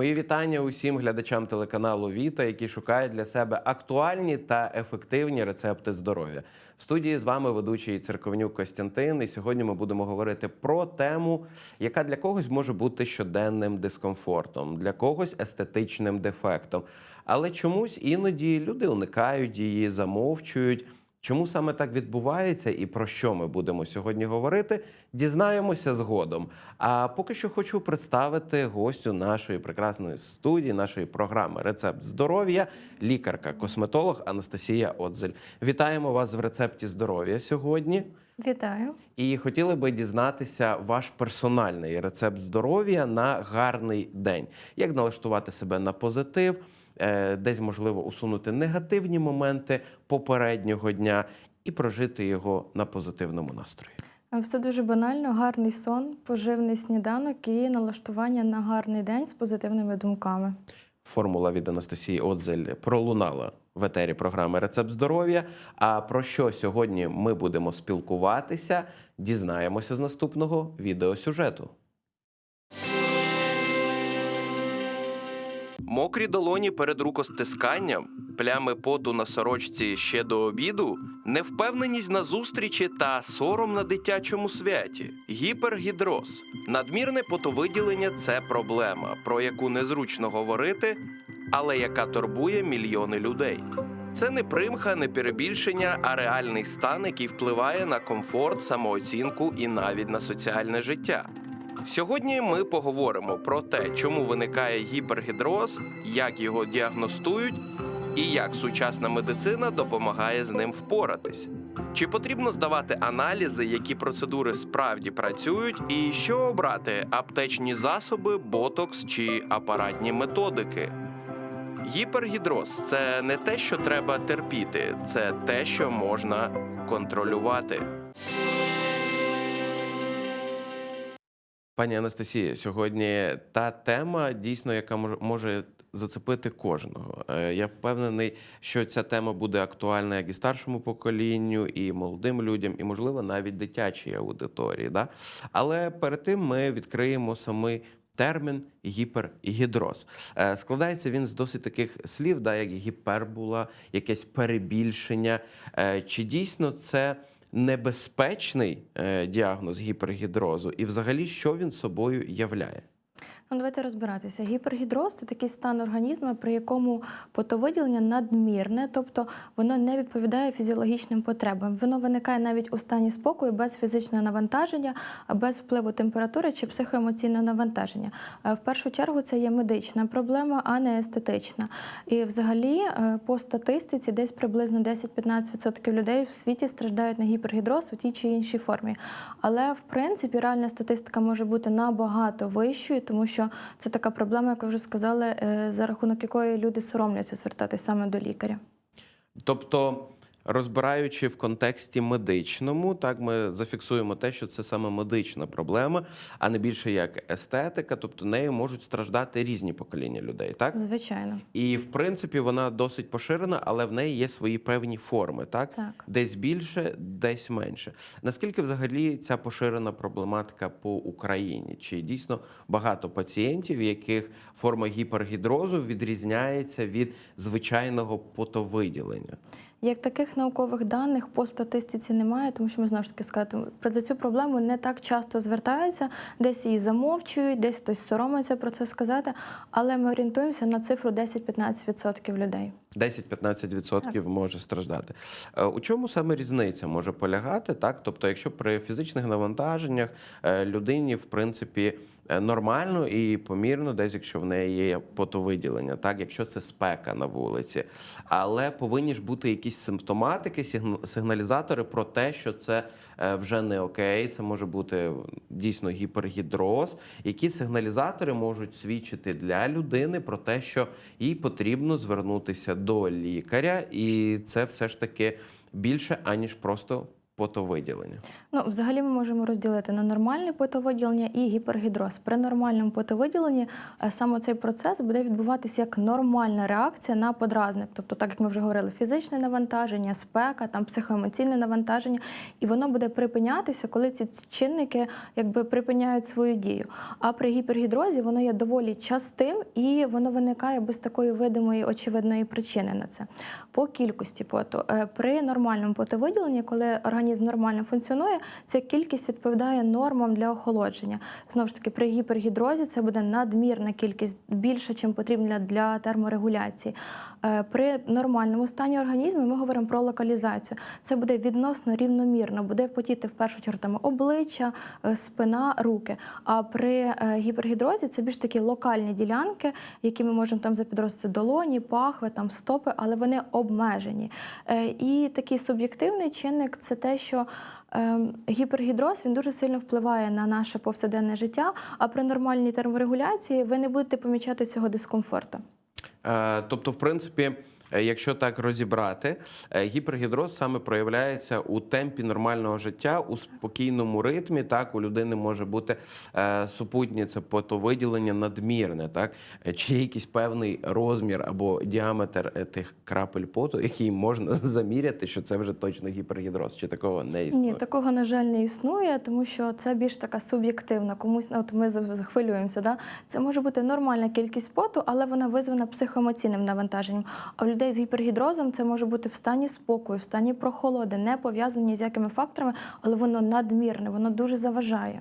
Мої вітання усім глядачам телеканалу Віта, які шукають для себе актуальні та ефективні рецепти здоров'я. В студії з вами ведучий церковнюк Костянтин. І сьогодні ми будемо говорити про тему, яка для когось може бути щоденним дискомфортом, для когось естетичним дефектом. Але чомусь іноді люди уникають її, замовчують. Чому саме так відбувається і про що ми будемо сьогодні говорити, дізнаємося згодом. А поки що хочу представити гостю нашої прекрасної студії, нашої програми Рецепт здоров'я, лікарка-косметолог Анастасія Отзель. Вітаємо вас в рецепті здоров'я сьогодні. Вітаю. І хотіли би дізнатися ваш персональний рецепт здоров'я на гарний день. Як налаштувати себе на позитив, десь можливо усунути негативні моменти попереднього дня і прожити його на позитивному настрої. Все дуже банально, гарний сон, поживний сніданок і налаштування на гарний день з позитивними думками. Формула від Анастасії Отзель пролунала в етері програми Рецепт здоров'я. А про що сьогодні ми будемо спілкуватися, дізнаємося з наступного відеосюжету. Мокрі долоні перед рукостисканням, плями поту на сорочці ще до обіду, невпевненість на зустрічі та сором на дитячому святі, гіпергідроз, надмірне потовиділення це проблема, про яку незручно говорити, але яка турбує мільйони людей. Це не примха, не перебільшення, а реальний стан, який впливає на комфорт, самооцінку і навіть на соціальне життя. Сьогодні ми поговоримо про те, чому виникає гіпергідроз, як його діагностують і як сучасна медицина допомагає з ним впоратись. Чи потрібно здавати аналізи, які процедури справді працюють, і що обрати аптечні засоби, ботокс чи апаратні методики? Гіпергідроз це не те, що треба терпіти, це те, що можна контролювати. Пані Анастасія, сьогодні та тема дійсно, яка може зацепити кожного. Е, Я впевнений, що ця тема буде актуальна як і старшому поколінню, і молодим людям, і, можливо, навіть дитячій аудиторії. Да? Але перед тим ми відкриємо самий термін гіпергідроз. Е, Складається він з досить таких слів, да, як гіпербула, якесь перебільшення. Е, Чи дійсно це небезпечний е, діагноз гіпергідрозу, і взагалі що він собою являє? Ну, давайте розбиратися. Гіпергідроз це такий стан організму, при якому потовиділення надмірне, тобто воно не відповідає фізіологічним потребам. Воно виникає навіть у стані спокою без фізичного навантаження, без впливу температури чи психоемоційного навантаження. Е, В першу чергу це є медична проблема, а не естетична. І взагалі, е, по статистиці, десь приблизно 10-15% людей в світі страждають на гіпергідроз у тій чи іншій формі. Але в принципі реальна статистика може бути набагато вищою, тому що це така проблема, як ви вже сказали, е, за рахунок якої люди соромляться звертатись саме до лікаря. Тобто, розбираючи в контексті медичному, так ми зафіксуємо те, що це саме медична проблема, а не більше як естетика, тобто нею можуть страждати різні покоління людей, так? Звичайно, І в принципі вона досить поширена, але в неї є свої певні форми, так? так. Десь більше, десь менше. Наскільки взагалі ця поширена проблематика по Україні? Чи дійсно багато пацієнтів, яких форма гіпергідрозу відрізняється від звичайного потовиділення? Як таких наукових даних по статистиці немає, тому що ми знову ж таки сказати, про за цю проблему не так часто звертаються, десь її замовчують, десь хтось соромиться про це сказати. Але ми орієнтуємося на цифру 10-15% людей. 10-15% може страждати. Е, У чому саме різниця може полягати? Так, тобто, якщо при фізичних навантаженнях е, людині, в принципі, нормально і помірно, десь якщо в неї є потовиділення, так, якщо це спека на вулиці, але повинні ж бути якісь симптоматики, сигналізатори про те, що це е, вже не окей, це може бути дійсно гіпергідроз. Які сигналізатори можуть свідчити для людини про те, що їй потрібно звернутися до лікаря, і це все ж таки більше аніж просто потовиділення? Ну, взагалі ми можемо розділити на нормальне потовиділення і гіпергідроз. При нормальному потовиділенні е, саме цей процес буде відбуватися як нормальна реакція на подразник. Тобто, так як ми вже говорили, фізичне навантаження, спека, там психоемоційне навантаження, і воно буде припинятися, коли ці чинники якби припиняють свою дію. А при гіпергідрозі воно є доволі частим і воно виникає без такої видимої очевидної причини на це. По кількості поту Е, при нормальному потовиділенні, коли організм нормально функціонує, ця кількість відповідає нормам для охолодження. Знову ж таки, при гіпергідрозі це буде надмірна кількість більше, чим потрібна для терморегуляції. Е, При нормальному стані організму ми говоримо про локалізацію. Це буде відносно рівномірно, буде потіти в першу чергу там обличчя, е, спина, руки. А при е, гіпергідрозі це більш такі локальні ділянки, які ми можемо там запідростити долоні, пахви, там стопи, але вони обмежені. І такий суб'єктивний чинник це те, що ем, гіпергідроз він дуже сильно впливає на наше повсякденне життя. А при нормальній терморегуляції ви не будете помічати цього дискомфорту. Е, Тобто, в принципі, якщо так розібрати, е, гіпергідроз саме проявляється у темпі нормального життя, у спокійному ритмі. Так, у людини може бути е, супутнє це потовиділення надмірне, так Е, чи якийсь певний розмір або діаметр е, тих крапель поту, який можна заміряти, що це вже точно гіпергідроз, чи такого не існує? Ні, такого на жаль не існує, тому що це більш така суб'єктивна. Комусь от ми зав- хвилюємося. Да? Це може бути нормальна кількість поту, але вона визвана психоемоційним навантаженням. А в людей з гіпергідрозом це може бути в стані спокою, в стані прохолоди, не пов'язані з якими факторами, але воно надмірне, воно дуже заважає.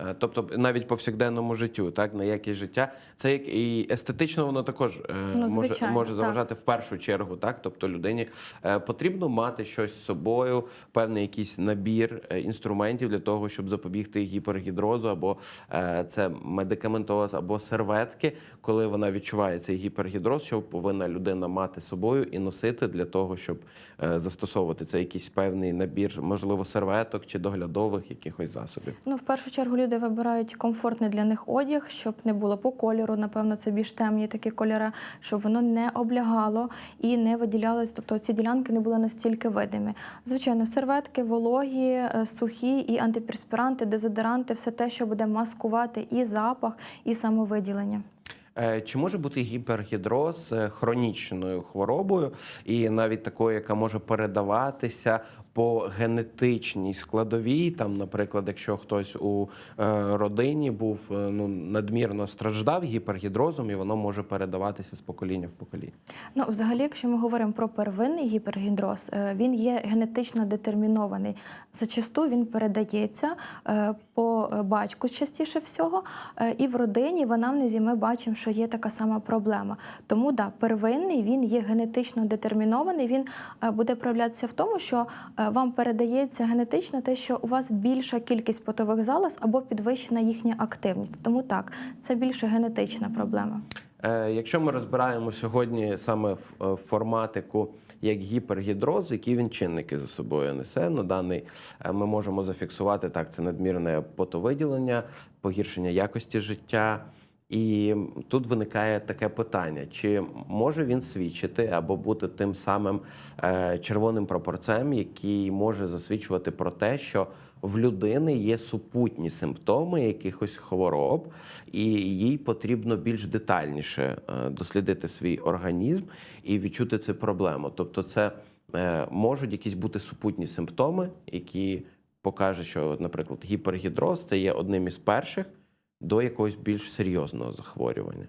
Е, Тобто навіть повсякденному життю, так на якість життя, це як і естетично воно також е, Ну, може, звичайно, може так. заважати в першу чергу. Так, тобто людині е, потрібно мати щось з собою, певний якийсь набір інструментів для того, щоб запобігти гіпергідрозу, або це медикаментоз, або серветки, коли вона відчуває цей гіпергідроз, що повинна людина мати з собою і носити для того, щоб застосовувати це якийсь певний набір, можливо, серветок чи доглядових якихось засобів. Ну, в першу чергу люди вибирають комфортний для них одяг, щоб не було по кольору. Напевно, це більш темні такі кольори, щоб воно не облягало і не виділялось. Тобто ці ділянки не були настільки видимі. Звичайно, серветки, вологі, е, сухі і антиперспіранти, дезодоранти все те, що буде маскувати і запах, і самовиділення. Е, Чи може бути гіпергідроз е, хронічною хворобою, і навіть такою, яка може передаватися по генетичній складовій? Там, наприклад, якщо хтось у е, родині був е, ну надмірно страждав гіпергідрозом, і воно може передаватися з покоління в покоління. Ну, взагалі, якщо ми говоримо про первинний гіпергідроз, е, він є генетично детермінований. Зачасту він передається по батьку частіше всього, і в родині в анамнезі ми бачимо, що є така сама проблема. Тому да, первинний він є генетично детермінований. Він буде проявлятися в тому, що вам передається генетично те, що у вас більша кількість потових залоз або підвищена їхня активність. Тому так, це більше генетична проблема. Е, Якщо ми розбираємо сьогодні саме е, форматику як гіпергідроз, які він чинники за собою несе на даний, е, ми можемо зафіксувати так: це надмірне потовиділення, погіршення якості життя. І тут виникає таке питання: чи може він свідчити або бути тим самим е, червоним прапорцем, який може засвідчувати про те, що в людини є супутні симптоми якихось хвороб, і їй потрібно більш детальніше е, дослідити свій організм і відчути цю проблему. Тобто, це е, можуть якісь бути супутні симптоми, які покажуть, що, наприклад, гіпергідроз це є одним із перших до якогось більш серйозного захворювання.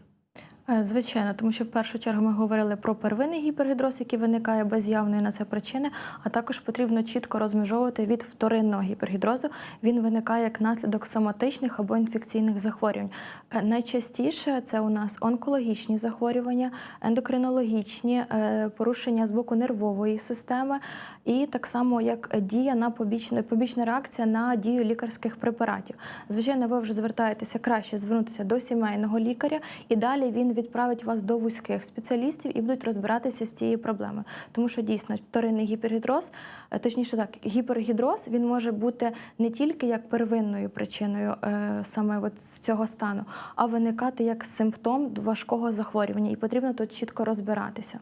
Е, Звичайно, тому що в першу чергу ми говорили про первинний гіпергідроз, який виникає без явної на це причини, а також потрібно чітко розмежовувати від вторинного гіпергідрозу. Він виникає як наслідок соматичних або інфекційних захворювань. Е, Найчастіше це у нас онкологічні захворювання, ендокринологічні е, порушення з боку нервової системи, і так само як дія на побічна, побічна реакція на дію лікарських препаратів. Звичайно, ви вже звертаєтеся краще звернутися до сімейного лікаря, і далі він відправить вас до вузьких спеціалістів і будуть розбиратися з цією проблемою. Тому що дійсно вторинний гіпергідроз, е, точніше так, гіпергідроз він може бути не тільки як первинною причиною е, саме от цього стану, а виникати як симптом важкого захворювання, і потрібно тут чітко розбиратися.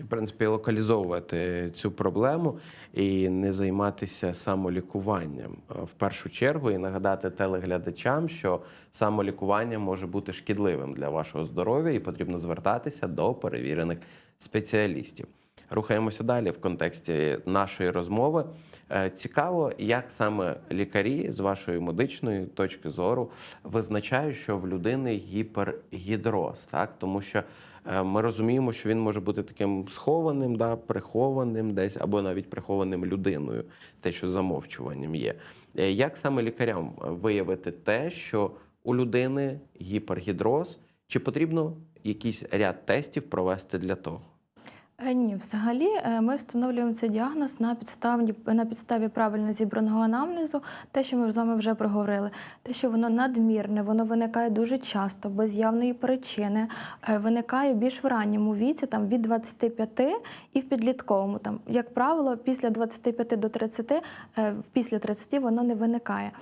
І, в принципі, локалізовувати цю проблему і не займатися самолікуванням е, в першу чергу, і нагадати телеглядачам, що самолікування може бути шкідливим для вашого здоров'я, і потрібно звертатися до перевірених спеціалістів. Рухаємося далі в контексті нашої розмови. Е, Цікаво, як саме лікарі з вашої медичної точки зору визначають, що в людини гіпергідроз, так тому що ми розуміємо, що він може бути таким схованим, да, прихованим десь або навіть прихованим людиною, те, що замовчуванням є. Е, Як саме лікарям виявити те, що у людини гіпергідроз, чи потрібно якийсь ряд тестів провести для того? Е, Ні, взагалі е, ми встановлюємо цей діагноз на підставі, на підставі правильно зібраного анамнезу, те, що ми з вами вже проговорили, те, що воно надмірне, воно виникає дуже часто, без явної причини, е, виникає більш в ранньому віці, там від 25 і в підлітковому. Там, як правило, після 25 до 30, е, після 30 воно не виникає.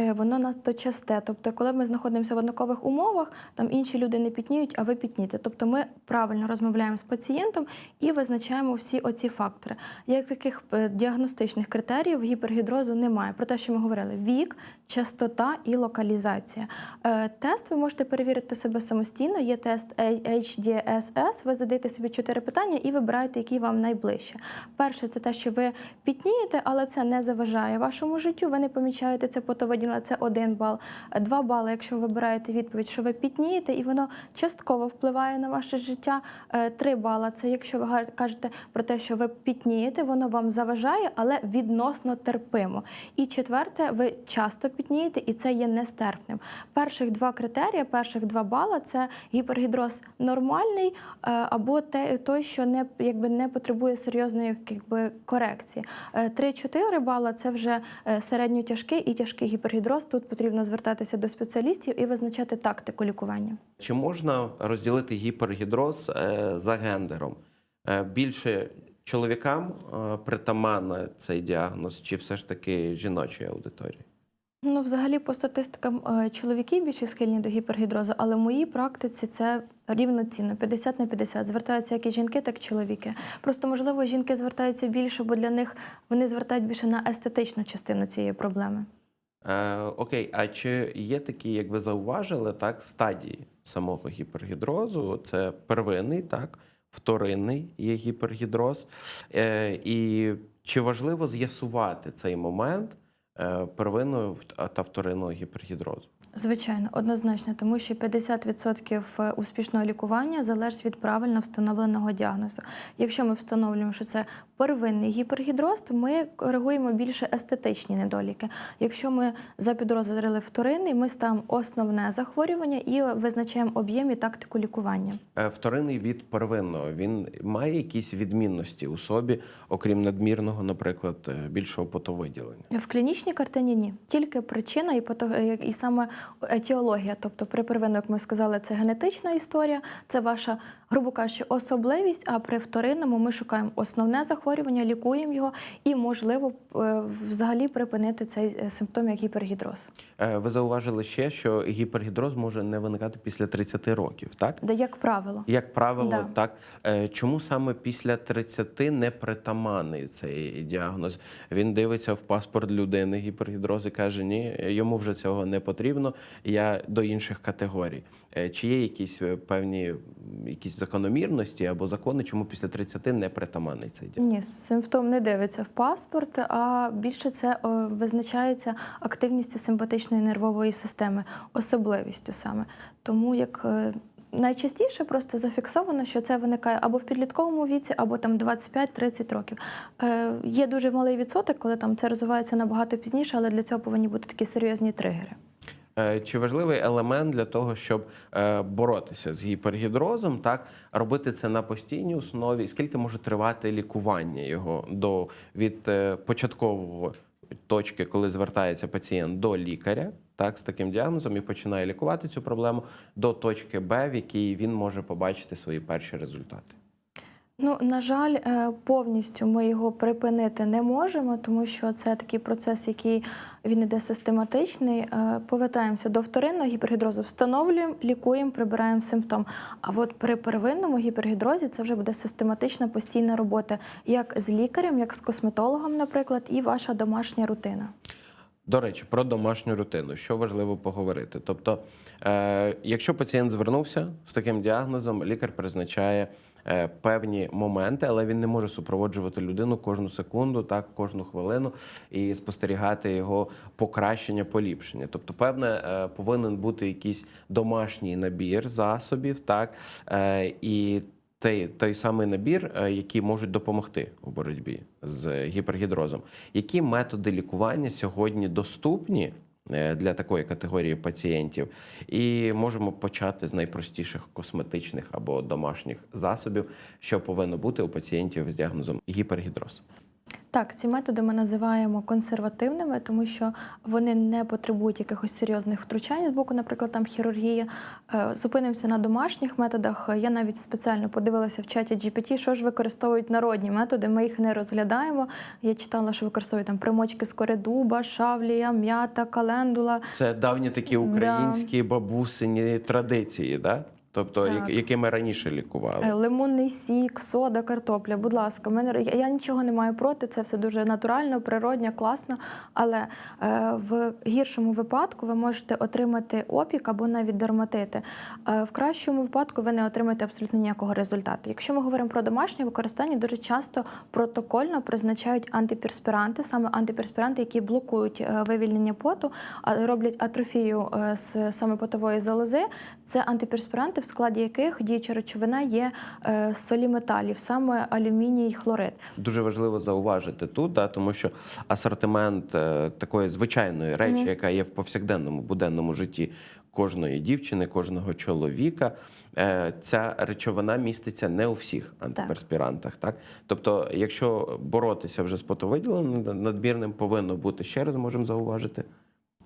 Е, Воно надто часте. Тобто, коли ми знаходимося в однакових умовах, там інші люди не пітніють, а ви пітніте. Тобто ми правильно розмовляємо з пацієнтом і визначаємо всі оці фактори. Як таких е, діагностичних критеріїв гіпергідрозу немає. Про те, що ми говорили: вік, частота і локалізація. Е, Тест ви можете перевірити себе самостійно. Є тест HDSS. Ви задаєте собі чотири питання і вибираєте, який вам найближче. Перше, це те, що ви пітнієте, але це не заважає вашому життю. Ви не помічаєте це потовиділа, це один бал. Два бали, якщо ви вибираєте відповідь, що ви пітнієте, і воно частково впливає на ваше життя. Е, Три бала це якщо ви кажете про те, що ви пітнієте, воно вам заважає, але відносно терпимо. І четверте, ви часто пітнієте, і це є нестерпним. Перших два критерії, перших два бала це гіпергідроз нормальний е, або те, той, що не якби не потребує серйозної якби, корекції. Е, Три-чотири бала це вже е, середньотяжкий і тяжкий гіпергідроз. Тут потрібно звертатися до спеціалістів і визначати тактику лікування. Чи можна розділити гіпергідроз за гендером? Більше чоловікам притаманна цей діагноз, чи все ж таки жіночої аудиторії? Ну, взагалі, по статистикам, чоловіки більше схильні до гіпергідрозу, але в моїй практиці це рівноцінно 50 на 50. Звертаються як і жінки, так і чоловіки. Просто можливо, жінки звертаються більше, бо для них вони звертають більше на естетичну частину цієї проблеми. Е, окей, а чи є такі, як ви зауважили, так, стадії самого гіпергідрозу? Це первинний, так, вторинний є гіпергідроз. Е, і чи важливо з'ясувати цей момент первинного та вторинного гіпергідрозу? Звичайно, однозначно, тому що 50% успішного лікування залежить від правильно встановленого діагнозу. Якщо ми встановлюємо, що це первинний гіпергідроз, то ми коригуємо більше естетичні недоліки. Якщо ми запідозрили вторинний, ми ставимо основне захворювання і визначаємо об'єм і тактику лікування. Е, Вторинний від первинного він має якісь відмінності у собі, окрім надмірного, наприклад, е, більшого потовиділення. В клінічній картині ні. Тільки причина і, пато- і саме етіологія. Тобто, при первинному, як ми сказали, це генетична історія, це ваша, грубо кажучи, особливість. А при вторинному ми шукаємо основне захворювання, лікуємо його і, можливо, е, взагалі припинити цей е, симптом, як гіпергідроз. Е, Ви зауважили ще, що гіпергідроз може не виникати після 30 років, так? Де як правило. Як правило, Да. так. Е, Чому саме після 30 не притаманний цей діагноз? Він дивиться в паспорт людини гіпергідроз і каже, ні, йому вже цього не потрібно, я до інших категорій. Е, Чи є якісь е, певні якісь закономірності або закони, чому після 30 не притаманний цей діагноз? Ні, симптом не дивиться в паспорт, а більше це визначається активністю симпатичної нервової системи, особливістю саме. Тому як е, найчастіше просто зафіксовано, що це виникає або в підлітковому віці, або там 25-30 років. Е, є дуже малий відсоток, коли там це розвивається набагато пізніше, але для цього повинні бути такі серйозні тригери. Е, Чи важливий елемент для того, щоб е, боротися з гіпергідрозом, так робити це на постійній основі? Скільки може тривати лікування його до від е, початкового точки, коли звертається пацієнт до лікаря, так з таким діагнозом і починає лікувати цю проблему, до точки Б, в якій він може побачити свої перші результати? Ну, на жаль, е, повністю ми його припинити не можемо, тому що це такий процес, який він іде систематичний. Е, Повертаємося до вторинного гіпергідрозу, встановлюємо, лікуємо, прибираємо симптом. А от при первинному гіпергідрозі це вже буде систематична постійна робота як з лікарем, як з косметологом, наприклад, і ваша домашня рутина. До речі, про домашню рутину, що важливо поговорити. Тобто, е, якщо пацієнт звернувся з таким діагнозом, лікар призначає е, певні моменти, але він не може супроводжувати людину кожну секунду, так кожну хвилину і спостерігати його покращення, поліпшення. Тобто, певне, е, повинен бути якийсь домашній набір засобів, так е, і той, той самий набір, е, які можуть допомогти у боротьбі з гіпергідрозом. Які методи лікування сьогодні доступні е, для такої категорії пацієнтів? І можемо почати з найпростіших косметичних або домашніх засобів, що повинно бути у пацієнтів з діагнозом гіпергідроз. Так, ці методи ми називаємо консервативними, тому що вони не потребують якихось серйозних втручань з боку, наприклад, там хірургії. Е, Зупинимося на домашніх методах. Я навіть спеціально подивилася в чаті GPT, що ж використовують народні методи. Ми їх не розглядаємо. Я читала, що використовують там примочки з коридуба, шавлія, м'ята, календула. Це давні такі українські бабусині традиції, да? Тобто, Так. як- якими раніше лікували. Е, Лимонний сік, сода, картопля. Будь ласка, мене я- я нічого не маю проти. Це все дуже натурально, природньо, класно. Але е, в гіршому випадку ви можете отримати опік або навіть дерматити. Е, в кращому випадку ви не отримаєте абсолютно ніякого результату. Якщо ми говоримо про домашнє використання, дуже часто протокольно призначають антиперспіранти, саме антиперспіранти, які блокують е, вивільнення поту, а роблять атрофію е, з саме потової залози. Це антиперспіранти, в складі яких діюча речовина є е, солі металів, саме алюміній і хлорид. Дуже важливо зауважити тут, да, тому що асортимент е, такої звичайної речі, яка є в повсякденному буденному житті кожної дівчини, кожного чоловіка, е, ця речовина міститься не у всіх антиперспірантах. Так? Тобто, якщо боротися вже з потовиділеним надмірним, повинно бути ще раз можемо зауважити,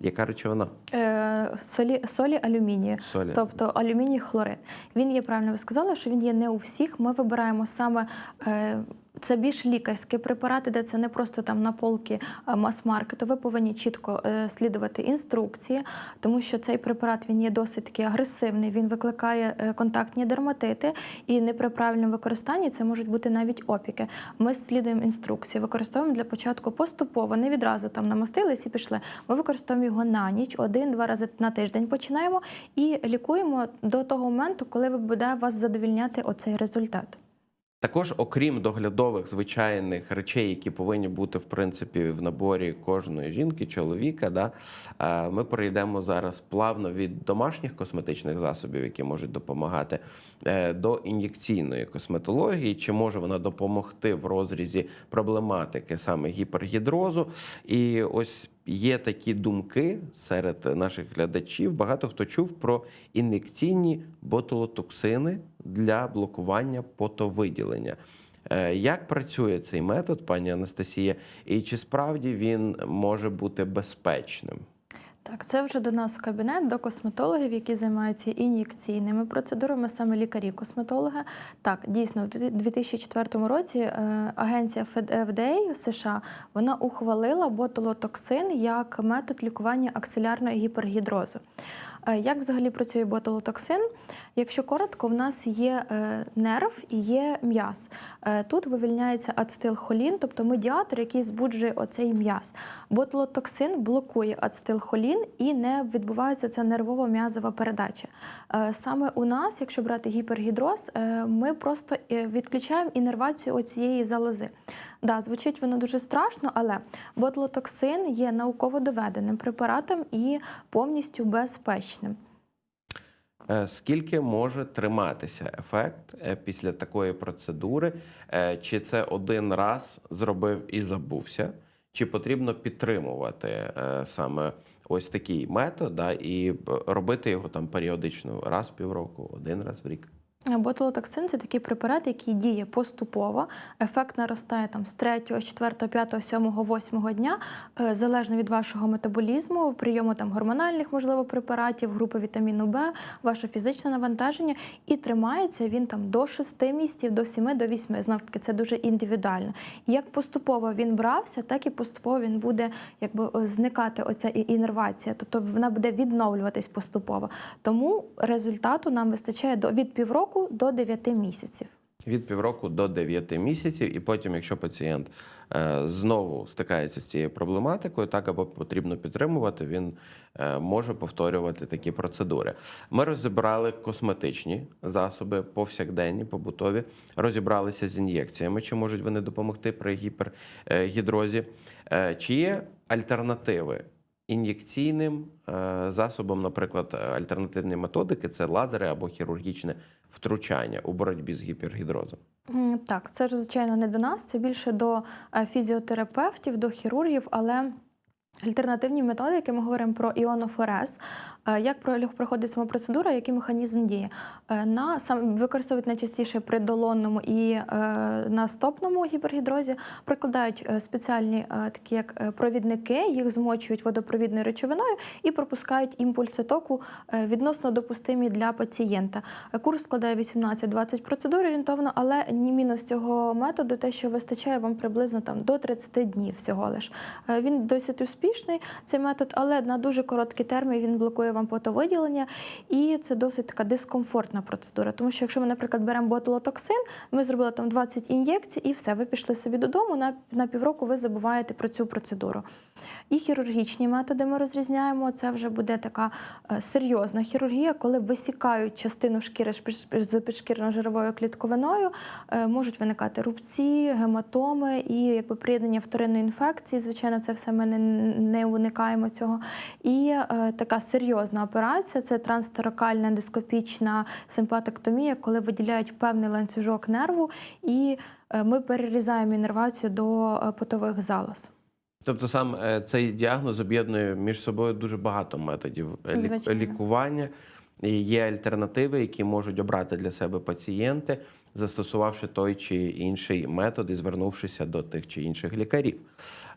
яка речовина Е, солі, солі алюмінію. солі. Тобто алюміній хлорид. Він є правильно ви сказали, що він є не у всіх. Ми вибираємо саме. Е, це більш лікарські препарати, де це не просто там на полки мас-маркету. Ви повинні чітко е, слідувати інструкції, тому що цей препарат він є досить такий агресивний. Він викликає е, контактні дерматити, і не при правильному використанні це можуть бути навіть опіки. Ми слідуємо інструкції, використовуємо для початку поступово, не відразу там намастились і пішли. Ми використовуємо його на ніч, один-два рази на тиждень починаємо і лікуємо до того моменту, коли буде вас задовільняти оцей результат. Також, окрім доглядових звичайних речей, які повинні бути в принципі в наборі кожної жінки, чоловіка, да, е, ми перейдемо зараз плавно від домашніх косметичних засобів, які можуть допомагати, е, до ін'єкційної косметології. Чи може вона допомогти в розрізі проблематики саме гіпергідрозу? І ось є такі думки серед наших глядачів. Багато хто чув про ін'єкційні ботулотоксини для блокування потовиділення. Е, Як працює цей метод, пані Анастасія, і чи справді він може бути безпечним? Так, це вже до нас в кабінет, до косметологів, які займаються ін'єкційними процедурами, саме лікарі-косметологи. Так, дійсно, в 2004 році е, агенція FDA США вона ухвалила ботулотоксин як метод лікування аксилярної гіпергідрозу. Як взагалі працює ботулотоксин? Якщо коротко, в нас є е, нерв і є м'яз. Е, Тут вивільняється ацетилхолін, тобто медіатор, який збуджує оцей м'яз. Ботулотоксин блокує ацетилхолін і не відбувається ця нервово-м'язова передача. Е, Саме у нас, якщо брати гіпергідроз, ми просто відключаємо інервацію оцієї залози. Да, звучить воно дуже страшно, але ботулотоксин є науково доведеним препаратом і повністю безпечним. Е, Скільки може триматися ефект е, після такої процедури? Е, Чи це один раз зробив і забувся? Чи потрібно підтримувати саме ось такий метод, да, і робити його там періодично раз в півроку, один раз в рік? Ботулотоксин це такий препарат, який діє поступово. Ефект наростає там з 3, 4, 5, 7, 8 дня, е, залежно від вашого метаболізму, прийому там гормональних, можливо, препаратів, групи вітаміну Б, ваше фізичне навантаження. І тримається він там до 6 місяців, до 7, до 8. Знов таки, це дуже індивідуально. І як поступово він брався, так і поступово він буде якби зникати оця інервація, тобто вона буде відновлюватись поступово. Тому результату нам вистачає до від півроку до 9 місяців. Від півроку до 9 місяців, і потім, якщо пацієнт е, знову стикається з цією проблематикою, так або потрібно підтримувати, він е, може повторювати такі процедури. Ми розібрали косметичні засоби, повсякденні, побутові, розібралися з ін'єкціями, чи можуть вони допомогти при гіпергідрозі. Е, Чи є альтернативи? Ін'єкційним е, засобом, наприклад, е, альтернативні методики це лазери або хірургічне втручання у боротьбі з гіпергідрозом. Так, це звичайно не до нас, це більше до е, фізіотерапевтів, до хірургів, але. Альтернативні методики ми говоримо про іонофорез. Як про- проходить сама процедура, який механізм діє? Е, На сам використовують найчастіше при долонному і е, на стопному гіпергідрозі. Прикладають е, спеціальні е, такі як е, провідники, їх змочують водопровідною речовиною і пропускають імпульси току відносно допустимі для пацієнта. Курс складає 18-20 процедур орієнтовно, але ні мінус цього методу, те, що вистачає вам приблизно там до 30 днів всього лиш. Він досить успішний, цей метод, але на дуже короткий термін він блокує вам потовиділення, і це досить така дискомфортна процедура. Тому що якщо ми, наприклад, беремо ботулотоксин, ми зробили там 20 ін'єкцій, і все, ви пішли собі додому. На, на півроку ви забуваєте про цю процедуру. І хірургічні методи ми розрізняємо. Це вже буде така е, серйозна хірургія, коли висікають частину шкіри з під- підшкірно-жировою клітковиною, е, можуть виникати рубці, гематоми і якби приєднання вторинної інфекції. Звичайно, це все ми не, не уникаємо цього. І е, така серйозна операція це трансторакальна ендоскопічна симпатектомія, коли виділяють певний ланцюжок нерву, і е, ми перерізаємо інервацію до е, потових залоз. Тобто сам е, цей діагноз об'єднує між собою дуже багато методів Звичайно. лікування. І є альтернативи, які можуть обрати для себе пацієнти, застосувавши той чи інший метод і звернувшися до тих чи інших лікарів.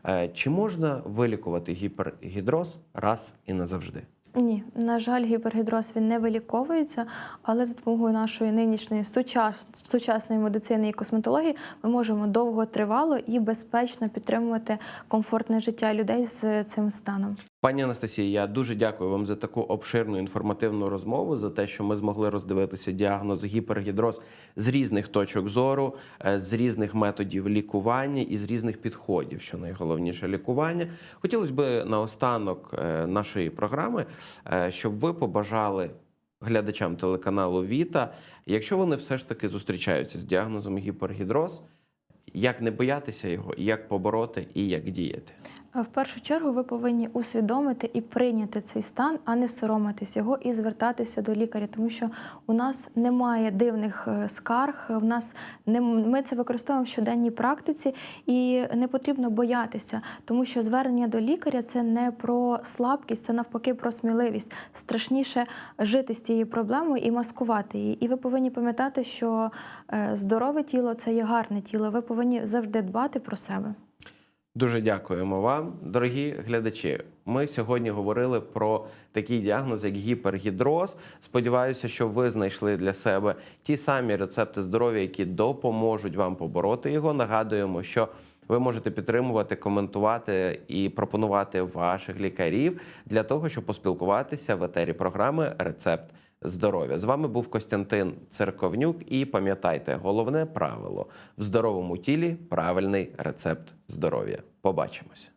Е, Чи можна вилікувати гіпергідроз раз і назавжди? Ні, на жаль, гіпергідроз він не виліковується, але за допомогою нашої нинішньої сучас, сучасної медицини і косметології ми можемо довго тривало і безпечно підтримувати комфортне життя людей з цим станом. Пані Анастасія, я дуже дякую вам за таку обширну інформативну розмову, за те, що ми змогли роздивитися діагноз гіпергідроз з різних точок зору, е, з різних методів лікування і з різних підходів, що найголовніше лікування. Хотілося б наостанок е, нашої програми, е, щоб ви побажали глядачам телеканалу Віта, якщо вони все ж таки зустрічаються з діагнозом гіпергідроз, як не боятися його, як побороти і як діяти. В першу чергу ви повинні усвідомити і прийняти цей стан, а не соромитись його і звертатися до лікаря, тому що у нас немає дивних е, скарг. В нас не ми це використовуємо в щоденній практиці, і не потрібно боятися, тому що звернення до лікаря це не про слабкість, це навпаки про сміливість. Страшніше жити з цією проблемою і маскувати її. І ви повинні пам'ятати, що е, здорове тіло це є гарне тіло. Ви повинні завжди дбати про себе. Дуже дякуємо вам, дорогі глядачі. Ми сьогодні говорили про такий діагноз, як гіпергідроз. Сподіваюся, що ви знайшли для себе ті самі рецепти здоров'я, які допоможуть вам побороти його. Нагадуємо, що ви можете підтримувати, коментувати і пропонувати ваших лікарів для того, щоб поспілкуватися в етері програми Рецепт здоров'я. З вами був Костянтин Церковнюк. І пам'ятайте, головне правило в здоровому тілі правильний рецепт здоров'я. Побачимось.